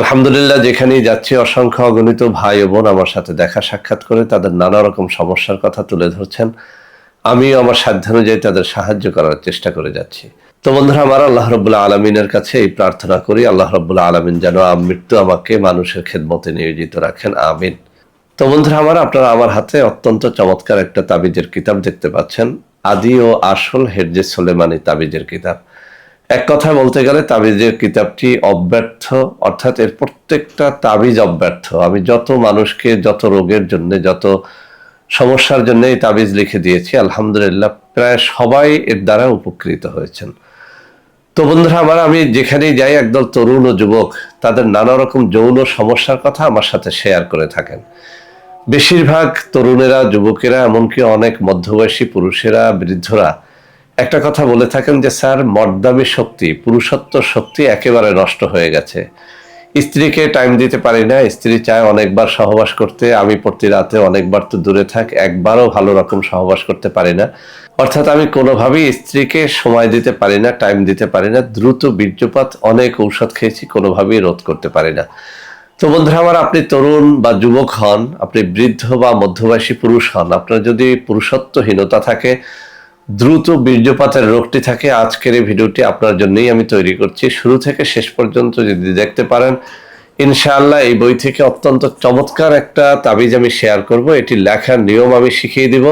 আলহামদুলিল্লাহ, যেখানেই যাচ্ছি, অসংখ্য অগণিত ভাই ও বোন আমার সাথে দেখা সাক্ষাৎ করে তাদের নানা রকম সমস্যার কথা তুলে ধরছেন। আমিও আমার সাধ্যানুযায়ী তাদের সাহায্য করার চেষ্টা করে যাচ্ছি। তো বন্ধুরা, আমার আল্লাহ রবুল্লাহ আলমিনের কাছে এই প্রার্থনা করি, আল্লাহ রবুল্লাহ আলমিন যেন মৃত্যু আমাকে মানুষের খেদমতে নিয়োজিত রাখেন, আমিন। তো বন্ধুরা, আমার আপনারা আমার হাতে অত্যন্ত চমৎকার একটা তাবিজের কিতাব দেখতে পাচ্ছেন, আদি ও আসল হেরজে সোলেমানি তাবিজের কিতাব। এক কথায় বলতে গেলে তাবিজের কিতাবটি অব্যর্থ, অর্থাৎ এর প্রত্যেকটা তাবিজ অব্যর্থ। আমি যত মানুষকে, যত রোগের জন্য, যত সমস্যার জন্য এই তাবিজ লিখে দিয়েছি, আলহামদুলিল্লাহ প্রায় সবাই এর দ্বারা উপকৃত হয়েছেন। তো বন্ধুরা আমার, আমি যেখানেই যাই, একদল তরুণ ও যুবক, তাদের নানা রকম যৌন সমস্যার কথা আমার সাথে শেয়ার করে থাকেন। বেশিরভাগ তরুণেরা, যুবকেরা, এমনকি অনেক মধ্যবয়সী পুরুষেরা, বৃদ্ধরা একটা কথা বলে থাকেন যে, স্যার মর্দামি শক্তি, পুরুষত্ব শক্তি একেবারে নষ্ট হয়ে গেছে। স্ত্রীকে টাইম দিতে পারি না, স্ত্রী চায় অনেকবার সহবাস করতে, আমি প্রতি রাতে অনেকবার তো দূরে থাক, একবারও ভালো রকম সহবাস করতে পারি না। অর্থাৎ আমি কোনোভাবেই স্ত্রীকে সময় দিতে পারি না টাইম দিতে পারি না, দ্রুত বীর্যপাত, অনেক ঔষধ খেয়েছি, কোনোভাবেই রোধ করতে পারি না। তো বন্ধুরা আমার, আপনি তরুণ বা যুবক হন, আপনি বৃদ্ধ বা মধ্যবয়সী পুরুষ হন, আপনার যদি পুরুষত্বহীনতা থাকে দ্রুত বীর্যপাতের রোগটি থাকে। আজকের এই ভিডিওটি আপনার জন্যই আমি তৈরি করছি। শুরু থেকে শেষ পর্যন্ত যদি দেখতে পারেন, ইনশাআল্লাহ এই বই থেকে অত্যন্ত চমৎকার একটা তাবিজ আমি শেয়ার করব। এটি লেখার নিয়ম আমি শিখিয়ে দিব।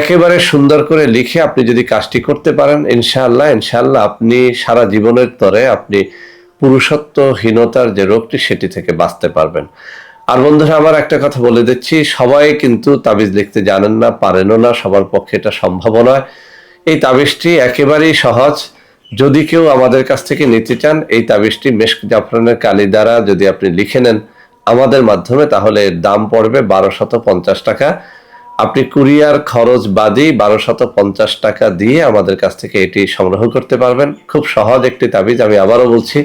একেবারে সুন্দর করে লিখে আপনি যদি কাজটি করতে পারেন, ইনশাআল্লাহ ইনশাআল্লাহ আপনি সারা জীবনের তরে আপনি পুরুষত্বহীনতার যে রোগটি, সেটি থেকে বাঁচতে পারবেন। আর বন্ধুরা আমার একটা কথা বলে দিচ্ছি। সবাই কিন্তু তাবিজ লিখতে জানেন না, পারেনও না, সবার পক্ষে এটা সম্ভব নয়। এই তাবিজটি একেবারেই সহজ। যদি কেউ আমাদের কাছ থেকে নিতে চান, এই তাবিজটি মেশক জাফরানের কালি দ্বারা যদি আপনি লিখে নেন আমাদের মাধ্যমে, তাহলে এর দাম পড়বে বারোশত পঞ্চাশ টাকা। আপনি কুরিয়ার খরচ বাদই বারোশত পঞ্চাশ টাকা দিয়ে আমাদের কাছ থেকে এটি সংগ্রহ করতে পারবেন। খুব সহজ একটি তাবিজ, আমি আবারও বলছি,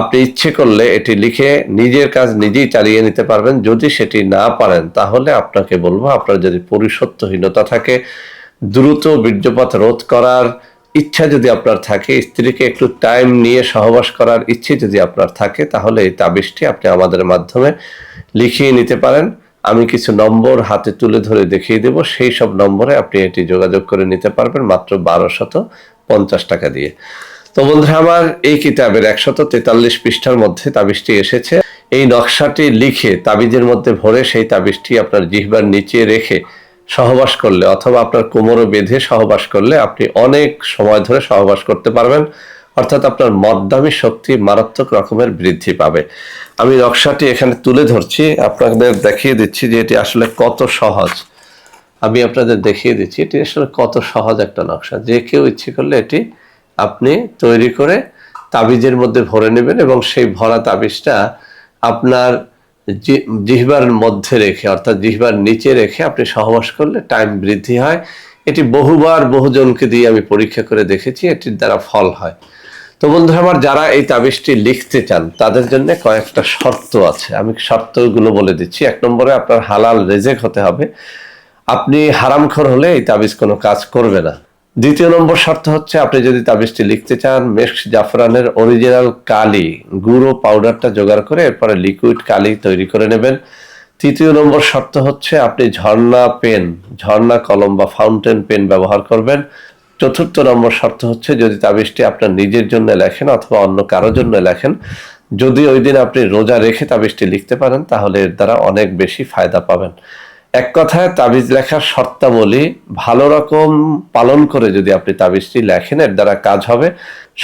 আপনি ইচ্ছে করলে এটি লিখে নিজের কাজ নিজেই চালিয়ে নিতে পারবেন। যদি সেটি না পারেন, তাহলে আপনাকে বলব, আপনার যদি পরিসত্বহীনতা থাকে দ্রুত বীর্যপাত রোধ করার ইচ্ছা যদি আপনার থাকে, স্ত্রীকে একটু টাইম নিয়ে সহবাস করার ইচ্ছে যদি আপনার থাকে, তাহলে এই তাবিজটি আপনি আমাদের মাধ্যমে লিখিয়ে নিতে পারেন। আমি কিছু নম্বর হাতে তুলে ধরে দেখিয়ে দেব। সেই সব নম্বরে আপনি এটি যোগাযোগ করে নিতে পারবেন মাত্র বারোশত পঞ্চাশ টাকা দিয়ে। তো বন্ধুরা, আমার এই কিতাবের একশত তেতাল্লিশ পৃষ্ঠার মধ্যে তাবিজটি এসেছে। এই নকশাটি লিখে তাবিজের মধ্যে ভরে সেই তাবিজটি আপনার জিহবার নিচে রেখে সহবাস করলে অথবা আপনার কোমরও বেঁধে সহবাস করলে আপনি অনেক সময় ধরে সহবাস করতে পারবেন। অর্থাৎ আপনার মদ্দামি শক্তি মারাত্মক রকমের বৃদ্ধি পাবে। আমি নকশাটি এখানে তুলে ধরছি। আপনাদের দেখিয়ে দিচ্ছি যে এটি আসলে কত সহজ। আমি আপনাদের দেখিয়ে দিচ্ছি, এটি আসলে কত সহজ একটা নকশা। যে কেউ ইচ্ছে করলে এটি আপনি তৈরি করে তাবিজের মধ্যে ভরে নেবেন এবং সেই ভরা তাবিজটা আপনার জিহবার মধ্যে রেখে, অর্থাৎ জিহবার নিচে রেখে আপনি সহবাস করলে টাইম বৃদ্ধি হয়। এটি বহুবার বহুজনকে দিয়ে আমি পরীক্ষা করে দেখেছি, এটির দ্বারা ফল হয়। তো বন্ধুরা আমার, যারা এই তাবিজটি লিখতে চান, তাদের জন্য কয়েকটা শর্ত আছে। আমি শর্তগুলো বলে দিচ্ছি। এক নম্বরে, আপনার হালাল রেজেক হতে হবে। আপনি হারামখর হলে এই তাবিজ কোনো কাজ করবে না। দ্বিতীয় নম্বর শর্ত হচ্ছে আপনি যদি তাবিজটি লিখতে চান মেক্স জাফরানের অরিজিনাল কালি, গুঁড়ো পাউডারটা জোগাড় করে এরপরে লিকুইড কালি তৈরি করে নেবেন। তৃতীয় নম্বর শর্ত হচ্ছে আপনি ঝর্ণা পেন, ঝর্ণা কলম বা ফাউন্টেন পেন ব্যবহার করবেন। চতুর্থ নম্বর শর্ত হচ্ছে যদি তাবিজটি আপনার নিজের জন্য লেখেন অথবা অন্য কারোর জন্য লেখেন, যদি ওই দিন আপনি রোজা রেখে তাবিজটি লিখতে পারেন, তাহলে এর দ্বারা অনেক বেশি ফায়দা পাবেন। এক কথায় তাবিজ লেখার শর্তাবলী ভালো রকম পালন করে যদি আপনি তাবিজটি লেখেন, এর দ্বারা কাজ হবে।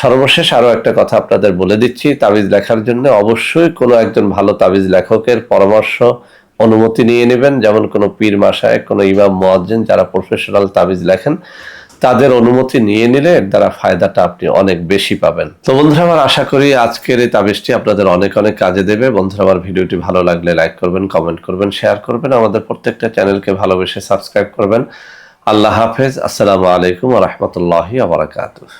সর্বশেষ আরও একটা কথা আপনাদের বলে দিচ্ছি, তাবিজ লেখার জন্য অবশ্যই কোনো একজন ভালো তাবিজ লেখকের পরামর্শ, অনুমতি নিয়ে নেবেন। যেমন কোনো পীর মাসায়, কোনো ইমাম মোয়াজ্জেন যারা প্রফেশনাল তাবিজ লেখেন তাদের অনুমতি নিয়ে নিলে এর দ্বারা ফায়দাটা আপনি অনেক বেশি পাবেন। তো বন্ধুরা, আমার আশা করি আজকের এই তাবিজটি আপনাদের অনেক অনেক কাজে দেবে। বন্ধুরা, আমার ভিডিওটি ভালো লাগলে লাইক করবেন, কমেন্ট করবেন, শেয়ার করবেন, আমাদের প্রত্যেকটা চ্যানেলকে ভালোবেসে সাবস্ক্রাইব করবেন। আল্লাহ হাফেজ। আসসালামু আলাইকুম রহমতুল্লাহি আবরাকাতুহ